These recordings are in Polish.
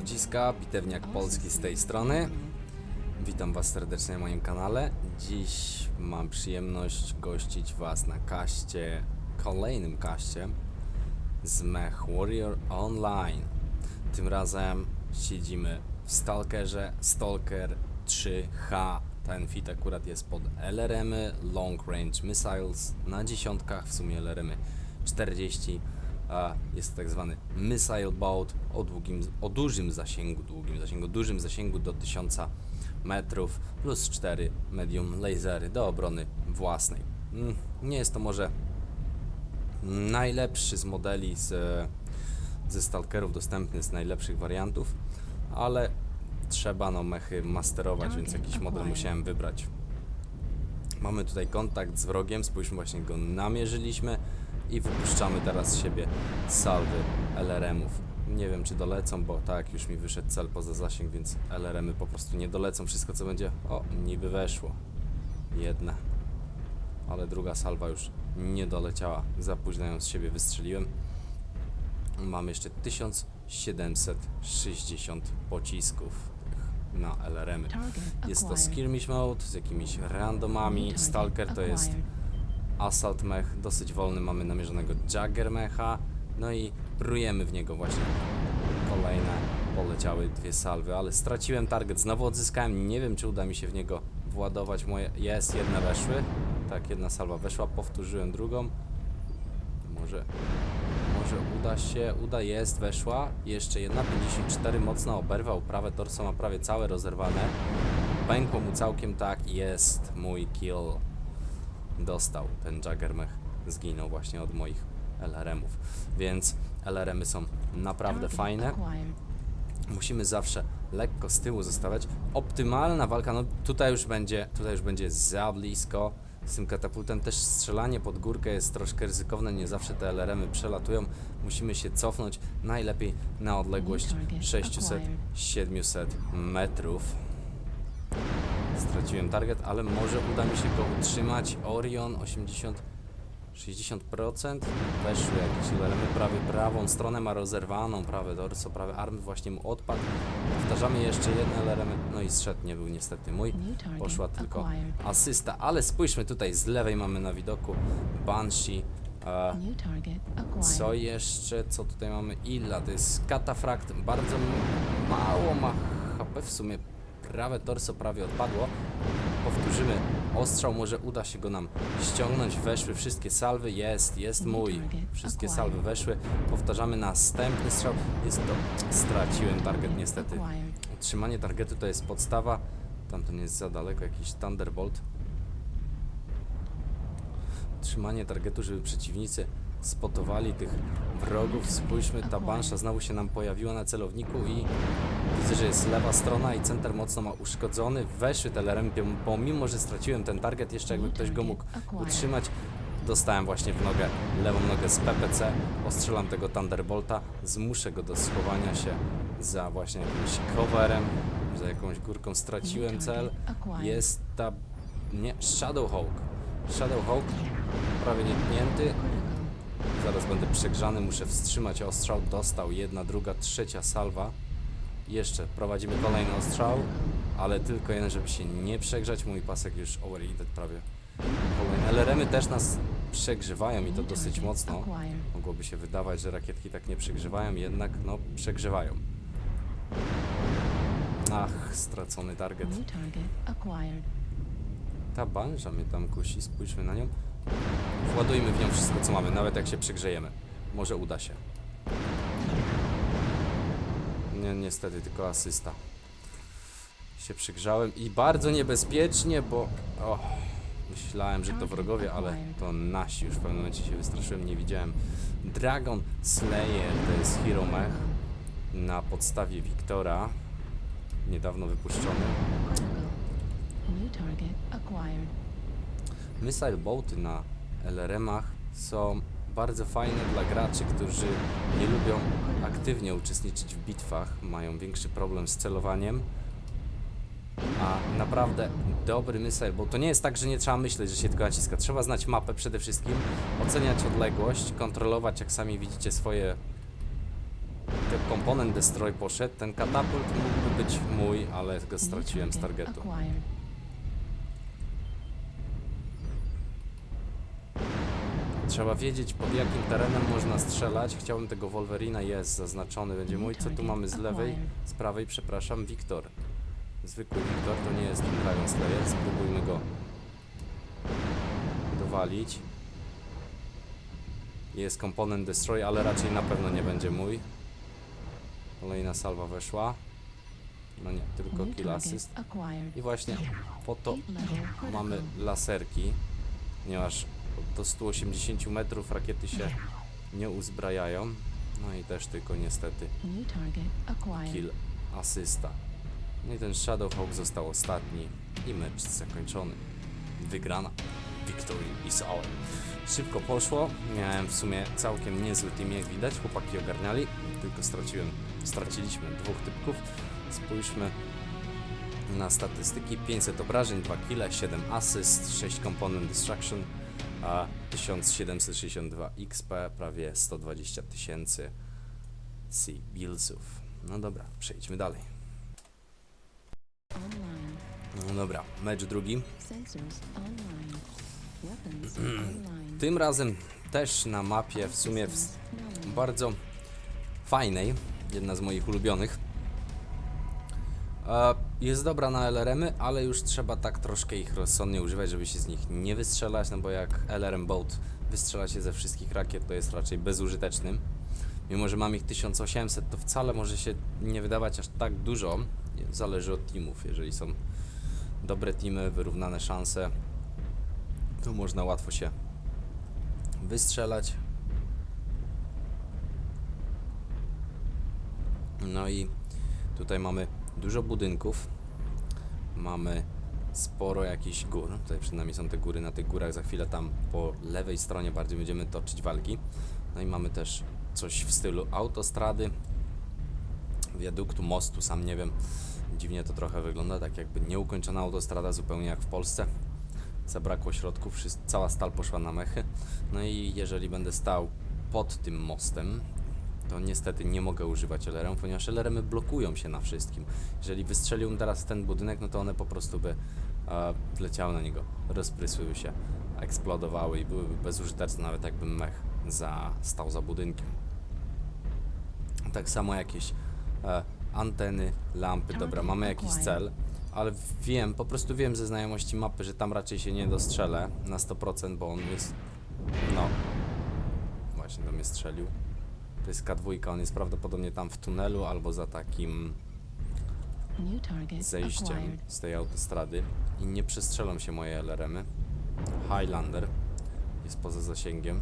ludziska, Bitewniak Polski z tej strony. Witam Was serdecznie na moim kanale. Dziś mam przyjemność gościć Was na kaście, kolejnym kaście z Mech Warrior Online. Tym razem siedzimy w Stalkerze Stalker 3H. Ten fit akurat jest pod LRM-y, Long Range Missiles na dziesiątkach, w sumie LRM-y 40. A jest to tak zwany missile boat o, długim, o dużym zasięgu, długim zasięgu, dużym zasięgu do 1000 metrów plus 4 medium lasery do obrony własnej. Mm, Nie jest to może najlepszy z modeli z, ze Stalkerów dostępny z najlepszych wariantów, ale trzeba no mechy masterować, więc jakiś model musiałem wybrać. Mamy tutaj kontakt z wrogiem, spójrzmy właśnie go namierzyliśmy i wypuszczamy teraz z siebie salwy LRM-ów. Nie wiem czy dolecą, bo tak już mi wyszedł cel poza zasięg, więc LRM-y po prostu nie dolecą. Wszystko co będzie, o niby weszło. Jedna. Ale druga salwa już nie doleciała. Za późno ją z siebie wystrzeliłem. Mamy jeszcze 1760 pocisków na LRM-y. Jest to skirmish mode z jakimiś randomami. Stalker to jest Assault Mech, dosyć wolny, mamy namierzonego Jagger Mecha, no i prujemy w niego właśnie. Kolejne poleciały dwie salwy, ale straciłem target, znowu odzyskałem, nie wiem czy uda mi się w niego władować moje... Jest, jedna weszły, tak, jedna salwa weszła, powtórzyłem drugą. Może, może uda się, uda, jest, weszła, jeszcze jedna, 54, mocno oberwał, prawe torso ma prawie całe rozerwane. Pękło mu całkiem tak, jest mój kill dostał ten Jaggermech, zginął właśnie od moich LRM-ów. Więc LRM-y są naprawdę fajne. Musimy zawsze lekko z tyłu zostawiać. Optymalna walka, no tutaj już będzie, tutaj już będzie za blisko. Z tym katapultem też strzelanie pod górkę jest troszkę ryzykowne, nie zawsze te LRM-y przelatują. Musimy się cofnąć najlepiej na odległość 600-700 metrów. Straciłem target, ale może uda mi się go utrzymać. Orion 80 60% weszły jakieś LRM prawie prawą stronę ma rozerwaną, prawe dorso, prawy arm właśnie mu odpadł. Powtarzamy jeszcze jedne LRM, no i zszedł nie był niestety mój. Poszła tylko asysta, ale spójrzmy tutaj z lewej mamy na widoku Banshee. Co jeszcze? Co tutaj mamy? Illa, to jest katafrakt. Bardzo mało ma HP w sumie. Prawe torso prawie odpadło. Powtórzymy. Ostrzał, może uda się go nam ściągnąć. Weszły wszystkie salwy. Jest, jest mój. Wszystkie salwy weszły. Powtarzamy następny strzał. Jest to. Straciłem target niestety. Utrzymanie targetu to jest podstawa. Tamten jest za daleko, jakiś Thunderbolt. Trzymanie targetu, żeby przeciwnicy spotowali tych wrogów. Spójrzmy, ta bansza znowu się nam pojawiła na celowniku i widzę, że jest lewa strona i center mocno ma uszkodzony. Weszły te LRM, pomimo, że straciłem ten target, jeszcze jakby ktoś go mógł utrzymać. Dostałem właśnie w nogę, lewą nogę z PPC, ostrzelam tego Thunderbolta, zmuszę go do schowania się za właśnie jakimś coverem, za jakąś górką. Straciłem cel, jest ta... nie, Shadowhawk. Shadowhawk, prawie nietnięty, Zaraz będę przegrzany, muszę wstrzymać ostrzał. Dostał jedna, druga, trzecia salwa. Jeszcze prowadzimy kolejny ostrzał, ale tylko jeden, żeby się nie przegrzać. Mój pasek już overheated prawie. Kolejne LRM-y też nas przegrzewają i to dosyć mocno. Mogłoby się wydawać, że rakietki tak nie przegrzewają, jednak no przegrzewają. Ach, stracony target. Ta banża mnie tam kusi, spójrzmy na nią. Władujmy w nią wszystko co mamy, nawet jak się przegrzejemy. Może uda się. Nie, niestety tylko asysta. Się przygrzałem i bardzo niebezpiecznie, bo... Myślałem, że to wrogowie, ale to nasi. Już w pewnym momencie się wystraszyłem, nie widziałem. Dragon Slayer to jest Hero Mech na podstawie Wiktora. Niedawno wypuszczony. Missile boaty na LRM-ach są bardzo fajne dla graczy, którzy nie lubią aktywnie uczestniczyć w bitwach, mają większy problem z celowaniem. A naprawdę dobry missile, bo to nie jest tak, że nie trzeba myśleć, że się tylko naciska. Trzeba znać mapę przede wszystkim, oceniać odległość, kontrolować, jak sami widzicie, swoje. Ten komponent Destroy poszedł. Ten katapult mógłby być mój, ale go straciłem z targetu. Trzeba wiedzieć, pod jakim terenem można strzelać. Chciałbym tego Wolverina, jest zaznaczony, będzie mój. Co tu mamy z lewej? Z prawej, przepraszam, Wiktor. Zwykły Wiktor, to nie jest ten Dragon Slayer. Spróbujmy go dowalić. Jest komponent Destroy, ale raczej na pewno nie będzie mój. Kolejna salwa weszła. No nie, tylko kill assist. I właśnie po to mamy laserki, ponieważ do 180 metrów rakiety się nie uzbrajają. No i też tylko niestety kill asysta. No i ten Shadowhawk został ostatni i mecz zakończony. Wygrana. Victory is our. Szybko poszło. Miałem w sumie całkiem niezły team, jak widać. Chłopaki ogarniali. Tylko straciłem, straciliśmy dwóch typków. Spójrzmy na statystyki. 500 obrażeń, 2 kile, 7 asyst, 6 komponent destruction, a 1762 XP, prawie 120 tysięcy Sea Billsów. No dobra, przejdźmy dalej. No dobra, mecz drugi. Tym razem też na mapie w sumie w bardzo fajnej, jedna z moich ulubionych. E, Jest dobra na LRM-y, ale już trzeba tak troszkę ich rozsądnie używać, żeby się z nich nie wystrzelać, no bo jak LRM Boat wystrzela się ze wszystkich rakiet, to jest raczej bezużytecznym. Mimo, że mam ich 1800, to wcale może się nie wydawać aż tak dużo. Zależy od teamów. Jeżeli są dobre teamy, wyrównane szanse, to można łatwo się wystrzelać. No i tutaj mamy dużo budynków. Mamy sporo jakichś gór. Tutaj przed nami są te góry. Na tych górach za chwilę tam po lewej stronie bardziej będziemy toczyć walki. No i mamy też coś w stylu autostrady, wiaduktu, mostu, sam nie wiem. Dziwnie to trochę wygląda, tak jakby nieukończona autostrada, zupełnie jak w Polsce. Zabrakło środków, cała stal poszła na mechy. No i jeżeli będę stał pod tym mostem, to niestety nie mogę używać LRM, ponieważ LRM blokują się na wszystkim. Jeżeli wystrzeliłbym teraz ten budynek, no to one po prostu by e, wleciały na niego, rozprysłyby się, eksplodowały i byłyby bezużyteczne, nawet jakbym mech za, stał za budynkiem. Tak samo jakieś e, anteny, lampy, dobra, mamy jakiś cel, ale wiem, po prostu wiem ze znajomości mapy, że tam raczej się nie dostrzelę na 100%, bo on jest, no, właśnie do mnie strzelił. To jest K2, on jest prawdopodobnie tam w tunelu albo za takim zejściem z tej autostrady i nie przestrzelą się moje LRM-y. Highlander jest poza zasięgiem.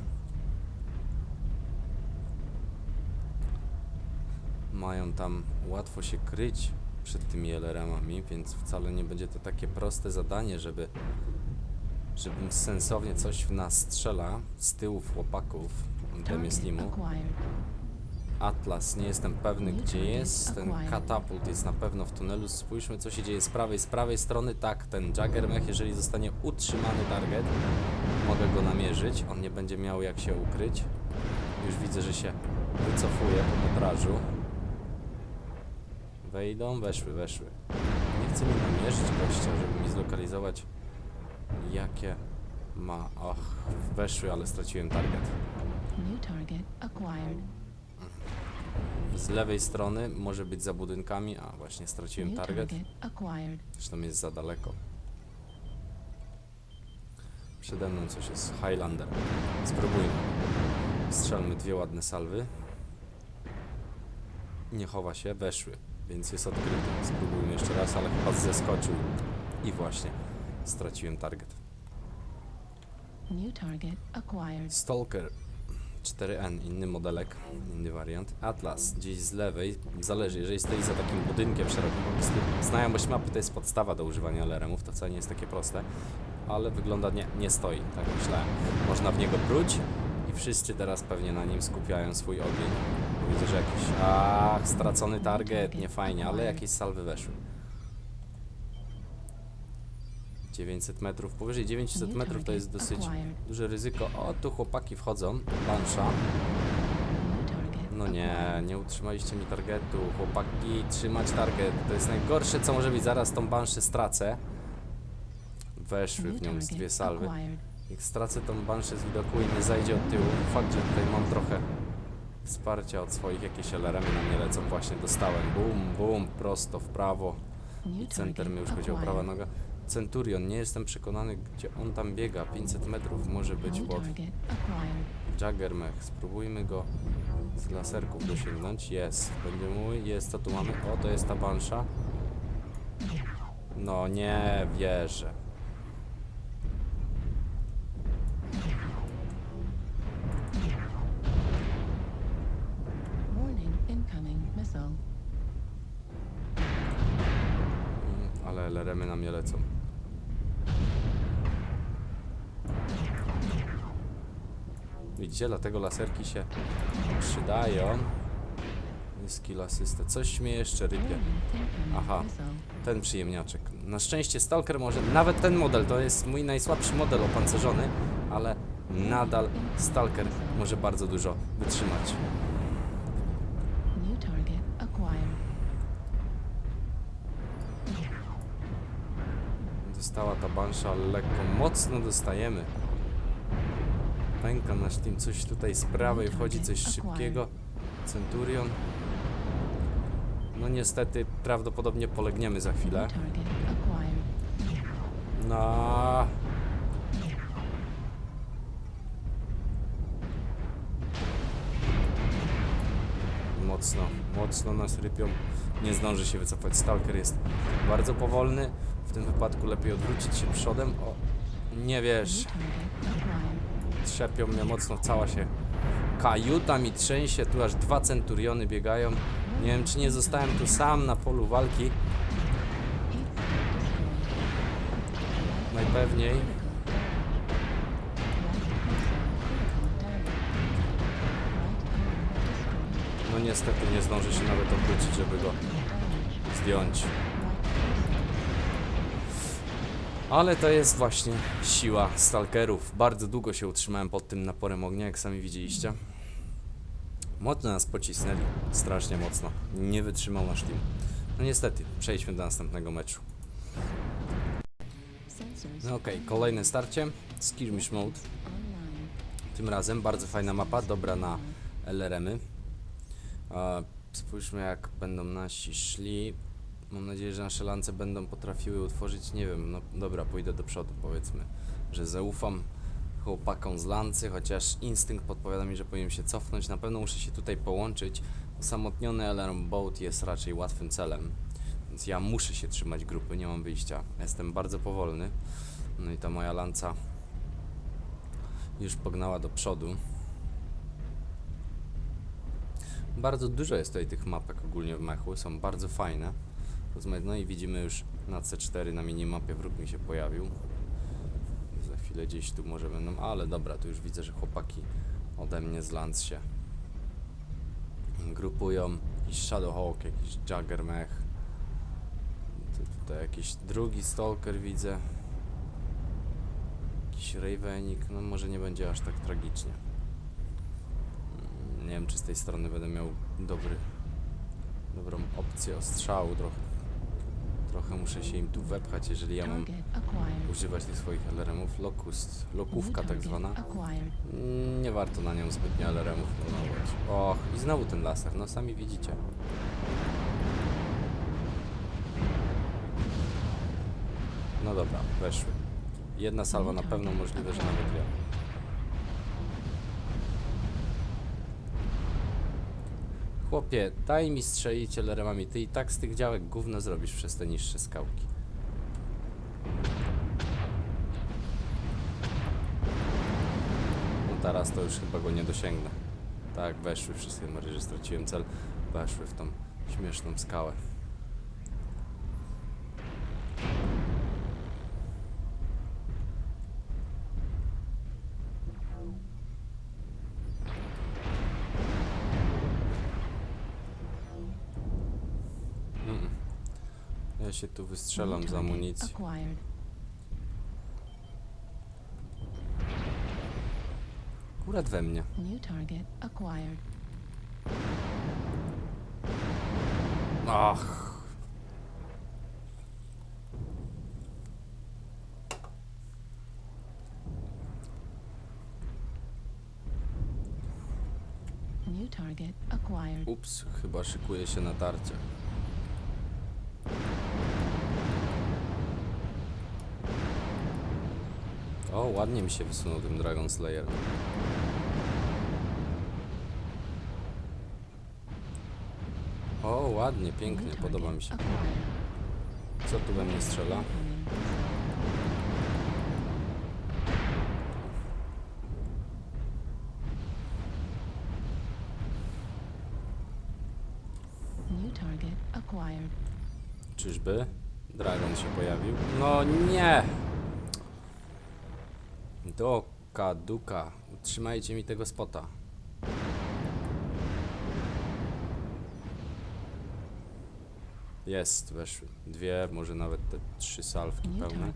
Mają tam łatwo się kryć przed tymi LRM-ami, więc wcale nie będzie to takie proste zadanie, żeby żebym sensownie coś w nas strzela z tyłów chłopaków Demie Target Slimu. acquired. Atlas, nie jestem pewny gdzie jest. Ten katapult jest na pewno w tunelu. Spójrzmy co się dzieje z prawej. Z prawej strony tak, ten Jaggermech, jeżeli zostanie utrzymany target, mogę go namierzyć. On nie będzie miał jak się ukryć. Już widzę, że się wycofuje po metrażu. Wejdą, weszły, weszły. Nie chce mi namierzyć gościa, żeby mi zlokalizować jakie ma. Och, weszły, ale straciłem target. New target acquired. Z lewej strony może być za budynkami, a właśnie straciłem target. Zresztą jest za daleko. Przede mną coś jest. Highlander. Spróbujmy. Strzelmy dwie ładne salwy. Nie chowa się, weszły, więc jest odkryty. Spróbujmy jeszcze raz, ale chyba zeskoczył. I właśnie straciłem target. New target acquired. Stalker 4N, inny modelek, inny wariant. Atlas, gdzieś z lewej, zależy, jeżeli stoi za takim budynkiem szerokim, po znajomość mapy to jest podstawa do używania LRM-ów, to wcale nie jest takie proste, ale wygląda nie, nie stoi, tak myślałem. Można w niego pruć I wszyscy teraz pewnie na nim skupiają swój ogień. Widzę, że jakiś... Ach, stracony target, nie fajnie, ale jakieś salwy weszły. 900 metrów, powyżej 900 metrów to jest dosyć duże ryzyko. O, tu chłopaki wchodzą, target No nie, nie utrzymaliście mi targetu, chłopaki, trzymać target, to jest najgorsze co może być, zaraz tą Banszę stracę. Weszły w nią z dwie salwy. Jak stracę tą Banszę z widoku i nie zajdzie od tyłu, fakt, że tutaj mam trochę wsparcia od swoich, jakieś LRM na mnie lecą, właśnie dostałem, bum, bum, prosto w prawo. I center mi już chodziło, acquired. prawa noga. Centurion, nie jestem przekonany, gdzie on tam biega, 500 metrów, może być pod. Jaggermech. Spróbujmy go z laserków dosięgnąć. Jest, będzie mój, jest, co tu mamy? O, to jest ta bansza. No nie wierzę. Widzicie, dlatego laserki się przydają. Skill asystę. Coś mnie jeszcze rypie. Aha. Ten przyjemniaczek. Na szczęście Stalker może, nawet ten model, to jest mój najsłabszy model opancerzony, ale nadal Stalker może bardzo dużo wytrzymać. Dostała ta bansza lekko, mocno dostajemy. Pęka nasz team, coś tutaj z prawej wchodzi, coś szybkiego. Centurion. No niestety, prawdopodobnie polegniemy za chwilę. No. Mocno, mocno nas rypią. Nie zdąży się wycofać. Stalker jest bardzo powolny. W tym wypadku lepiej odwrócić się przodem. O, nie wiesz. Trzepią mnie mocno, cała się kajuta mi trzęsie. Tu aż dwa centuriony biegają. Nie wiem, czy nie zostałem tu sam na polu walki. Najpewniej. No niestety nie zdąży się nawet obrócić, żeby go zdjąć. Ale to jest właśnie siła stalkerów. Bardzo długo się utrzymałem pod tym naporem ognia, jak sami widzieliście. Mocno nas pocisnęli, strasznie mocno. Nie wytrzymał nasz team. No niestety, przejdźmy do następnego meczu. No okej, kolejne starcie. Skirmish Mode. Tym razem bardzo fajna mapa, dobra na LRM-y. E, Spójrzmy jak będą nasi szli. Mam nadzieję, że nasze lance będą potrafiły utworzyć, nie wiem, no dobra, pójdę do przodu powiedzmy, że zaufam chłopakom z lancy, chociaż instynkt podpowiada mi, że powinienem się cofnąć. Na pewno muszę się tutaj połączyć. Osamotniony LRM Boat jest raczej łatwym celem, więc ja muszę się trzymać grupy, nie mam wyjścia. Jestem bardzo powolny. No i ta moja lanca już pognała do przodu. Bardzo dużo jest tutaj tych mapek ogólnie w mechu, są bardzo fajne. No i widzimy już na C4 na minimapie wróg mi się pojawił. Za chwilę gdzieś tu może będą, ale dobra, tu już widzę, że chłopaki ode mnie z Lance się grupują. Jakiś Shadowhawk, jakiś Jaggermech. Tu, tutaj jakiś drugi Stalker widzę. Jakiś Ravenik, no może nie będzie aż tak tragicznie. Mm, Nie wiem, czy z tej strony będę miał dobry, dobrą opcję ostrzału. Trochę, trochę muszę się im tu wepchać, jeżeli ja mam używać tych swoich LRM-ów. Locust, lokówka tak zwana. Mm, Nie warto na nią zbytnio LRM-ów planować. Och, i znowu ten laser, no sami widzicie. No dobra, weszły. Jedna salwa na pewno, możliwe, że nawet dwie. Chłopie, daj mi strzelić LRM-ami, ty i tak z tych działek gówno zrobisz przez te niższe skałki. No teraz to już chyba go nie dosięgnę. Tak, weszły wszystkie, może, że straciłem cel, weszły w tą śmieszną skałę. Ja się tu wystrzelam z amunicji. Akurat we mnie. Ach. Ups, chyba szykuje się na tarcie. O, ładnie mi się wysunął tym Dragon Slayer. O, ładnie, pięknie, podoba mi się. Co tu we mnie strzela? Czyżby? Dragon się pojawił? No nie! Doka, duka. Utrzymajcie mi tego spota. Jest, weszły. Dwie, może nawet te trzy salwki pełne.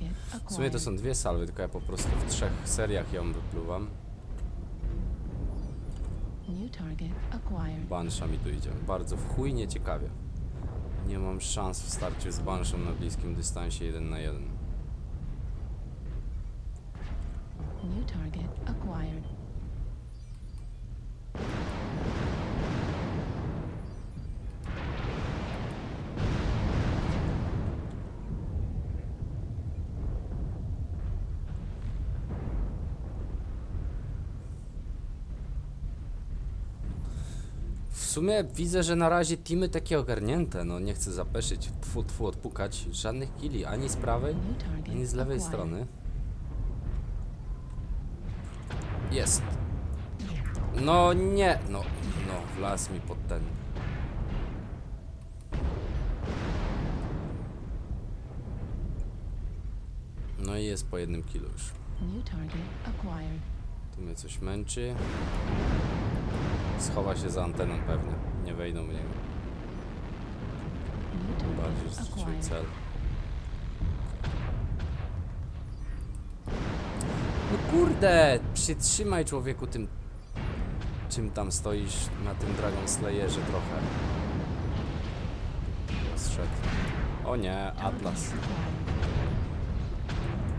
W sumie to są dwie salwy, tylko ja po prostu w trzech seriach ją wypluwam. Bansha mi tu idzie. Bardzo w chuj nieciekawie. Nie mam szans w starciu z Banshą na bliskim dystansie 1 na 1. New target acquired. W sumie widzę, że na razie teamy takie ogarnięte, no nie chcę zapeszyć, tfu, tfu, odpukać, żadnych killi, ani z prawej, New target ani z lewej acquired. strony. Jest. No nie, no, no, wlazł mi pod ten. No i jest po jednym kilu już. Tu mnie coś męczy. Schowa się za anteną pewnie. Nie wejdą w niego. Bardziej, stracił cel. No kurde! Przytrzymaj człowieku tym... Czym tam stoisz na tym Dragon Slayerze trochę. Zszedł. O nie, Atlas.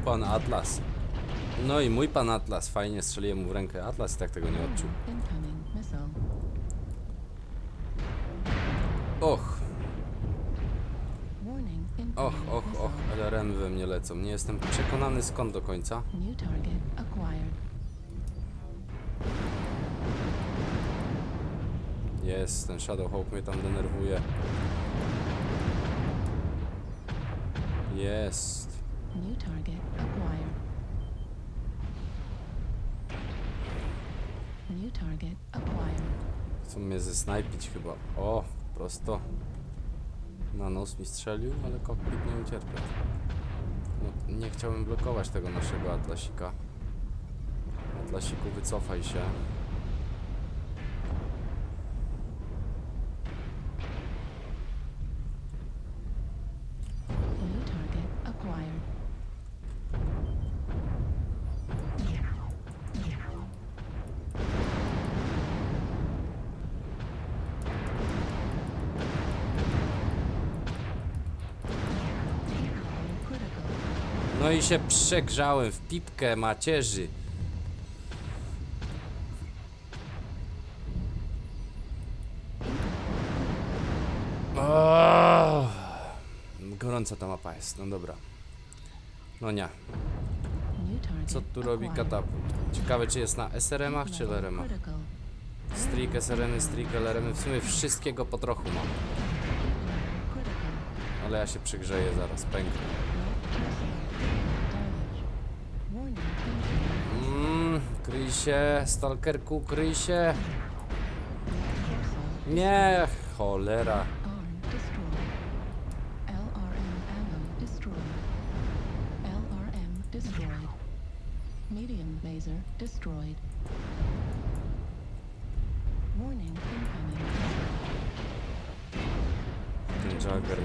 Pan Atlas. No i mój pan Atlas. Fajnie strzeliłem mu w rękę. Atlas i tak tego nie odczuł. Och, och, missile. LRM we mnie lecą. Nie jestem przekonany skąd do końca. Jest, ten Shadow Hawk mnie tam denerwuje. Jest. New target acquired. Chcą mnie zesnajpić chyba. O, prosto. Na nos mi strzelił, ale kokpit nie ucierpiał. No, nie chciałem blokować tego naszego Atlasika. Atlasiku, wycofaj się. No i się przegrzałem w pipkę macierzy. O, gorąca ta mapa jest, no dobra. No nie. Co tu robi katapult? Ciekawe czy jest na SRM-ach czy LRM-ach? Critical. Strik, SRM, strik, LRM, w sumie wszystkiego po trochu mam. Ale ja się przygrzeję zaraz, pęknę. Ukryj się, stalkerku, ukryj się. Nie, cholera. Ten Jagger.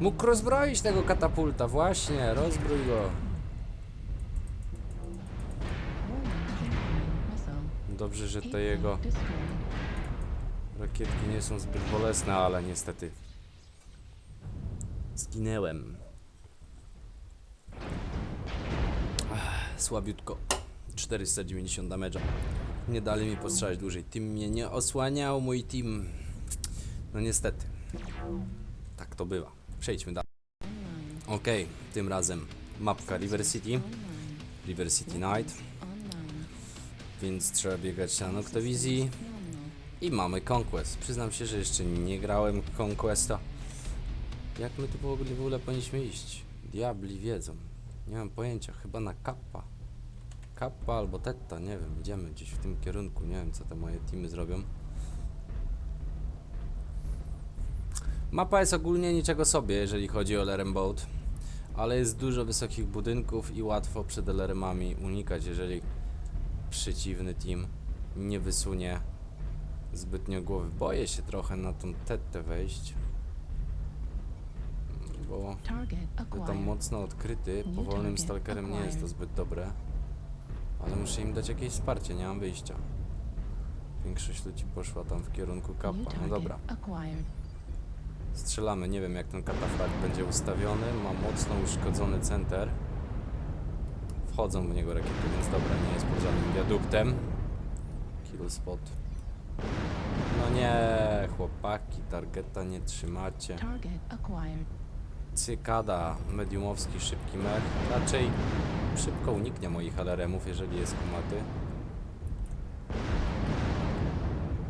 Mógł rozbroić tego katapulta, właśnie, rozbrój go. Dobrze, że te jego rakietki nie są zbyt bolesne, ale niestety zginęłem. Ach, Słabiutko. 490 damage'a. Nie dali mi postrzelać dłużej. Team mnie nie osłaniał, mój team. No niestety. Tak to bywa. Przejdźmy dalej. Okej, tym razem mapka River City. River City Night. Więc trzeba biegać na Noctowizji. I mamy Conquest. Przyznam się, że jeszcze nie grałem Conquesta. Jak my tu w ogóle, powinniśmy iść? Diabli wiedzą. Nie mam pojęcia. Chyba na Kappa. Kappa albo Tetta, nie wiem. Idziemy gdzieś w tym kierunku. Nie wiem, co te moje teamy zrobią. Mapa jest ogólnie niczego sobie, jeżeli chodzi o LRM Boat. Ale jest dużo wysokich budynków i łatwo przed LRM-ami unikać, jeżeli przeciwny team nie wysunie zbytnio głowy. Boję się trochę na tą tetę wejść. Bo tam mocno odkryty, powolnym stalkerem nie jest to zbyt dobre. Ale muszę im dać jakieś wsparcie, nie mam wyjścia. Większość ludzi poszła tam w kierunku New kappa. No dobra, strzelamy. Nie wiem jak ten katafrak będzie ustawiony. Ma mocno uszkodzony center. Wchodzą w niego rakiety, więc dobra, nie jest pod żadnym wiaduktem. Kill spot. No nie, chłopaki, targeta nie trzymacie. Cykada, mediumowski, szybki mech. Raczej szybko uniknie moich alaremów, jeżeli jest kumaty.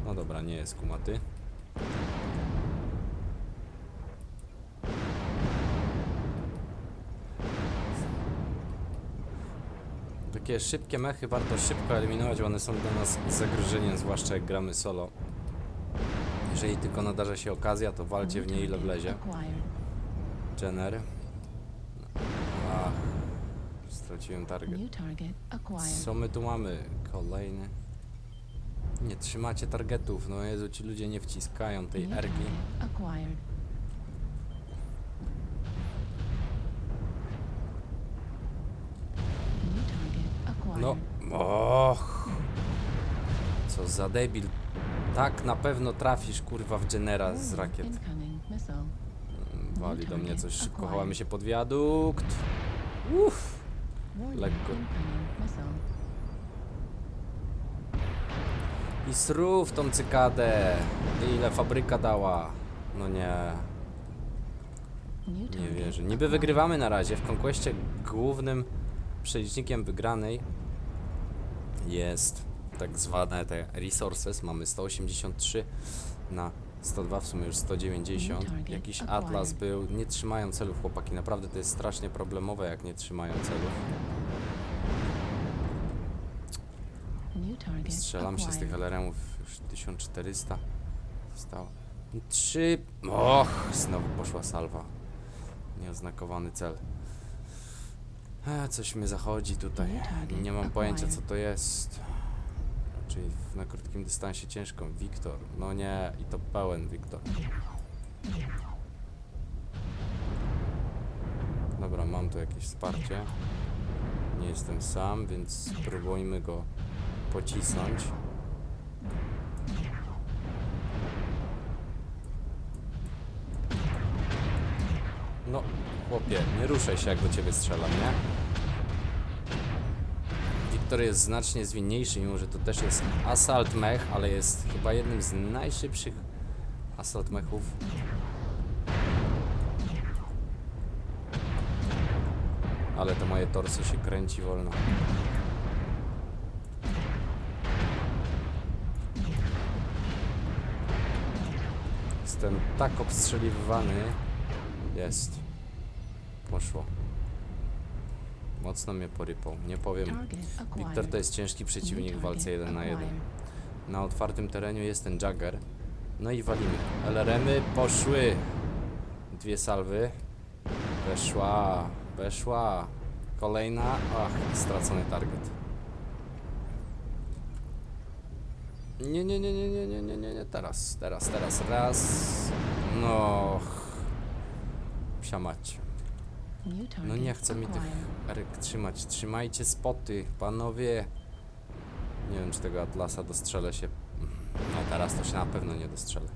No dobra, nie jest kumaty. Takie szybkie mechy warto szybko eliminować, bo one są dla nas zagrożeniem, zwłaszcza jak gramy solo. Jeżeli tylko nadarza się okazja, to walcie w New nie ile wlezie. Jenner. Ach, straciłem target. Co my tu mamy? Kolejny. Nie trzymacie targetów. No Jezu, ci ludzie nie wciskają tej New ergi. target acquired. New target acquired. No, och. Co za debil. Tak na pewno trafisz, kurwa, w Jennera z rakiet. Mm, Wali do mnie coś szybko. Chowamy się pod wiadukt. Uff. Lekko. I srów tą cykadę. Ile fabryka dała. No nie. Nie wierzę. Niby wygrywamy na razie. W konkwestie głównym przelicznikiem wygranej jest tak zwane te resources. Mamy 183 na 102, w sumie już 190. target Jakiś acquired. atlas był. Nie trzymają celów chłopaki. Naprawdę to jest strasznie problemowe, jak nie trzymają celów. Strzelam się z tych. LRM-ów już 1400 zostało. Trzy. Och, znowu poszła salwa. Nieoznakowany cel. E, coś mnie zachodzi tutaj. Nie mam pojęcia co to jest. Czyli na krótkim dystansie ciężko. Wiktor. No nie, i to pełen Wiktor. Dobra, mam tu jakieś wsparcie. Nie jestem sam, więc spróbujmy go pocisnąć. No, chłopie, nie ruszaj się jak do ciebie strzelam, nie? Wiktor jest znacznie zwinniejszy, mimo że to też jest assault mech, ale jest chyba jednym z najszybszych assault mechów. Ale to moje torso się kręci wolno. Jestem tak obstrzeliwany. Jest. Poszło. Mocno mnie porypał. Nie powiem. Wiktor to jest ciężki przeciwnik w walce target 1 na 1. acquired. Na otwartym terenie jest ten Jagger. No i walimy. LRM-y poszły. Dwie salwy. Weszła. Weszła. Kolejna. Ach, stracony target. Nie, nie, nie, nie, nie, nie, nie, nie, nie. Teraz, teraz, teraz. Raz. No. Psia mać. No nie chcę mi tych erek trzymać. Trzymajcie spoty, panowie. Nie wiem, czy tego Atlasa dostrzelę się. No teraz to się na pewno nie dostrzelę.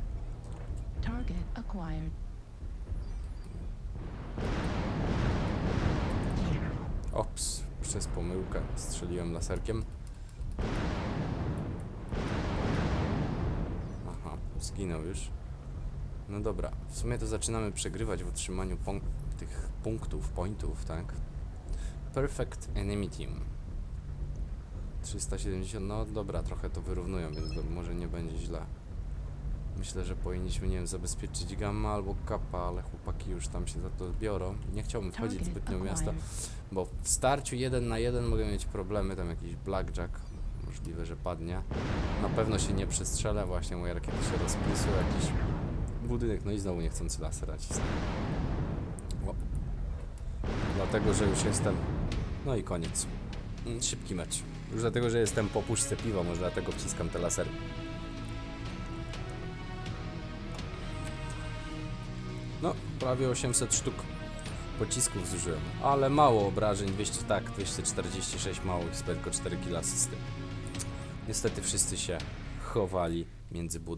Target acquired. Ops, przez pomyłkę strzeliłem laserkiem. Aha, zginął już. No dobra, w sumie to zaczynamy przegrywać w utrzymaniu pon- tych punktów, pointów, tak? Perfect Enemy Team. 370, no dobra, trochę to wyrównują, więc to może nie będzie źle. Myślę, że powinniśmy, nie wiem, zabezpieczyć gamma albo kappa, ale chłopaki już tam się za to biorą. Nie chciałbym wchodzić Target zbytnio w acquired. Bo w starciu jeden na jeden mogę mieć problemy, tam jakiś blackjack, możliwe, że padnie. Na pewno się nie przestrzelę, właśnie moje rakiety się rozprysły, jakiś budynek, no i znowu niechcący laser nacisnę. Dlatego, że już jestem, no i koniec. Mm, Szybki mecz. Już dlatego, że jestem po puszce piwa, może dlatego wciskam te lasery. No, prawie 800 sztuk pocisków zużyłem, ale mało obrażeń, 200, tak, 246 mało, tylko 4 kg asysty. Niestety wszyscy się chowali między budynkami.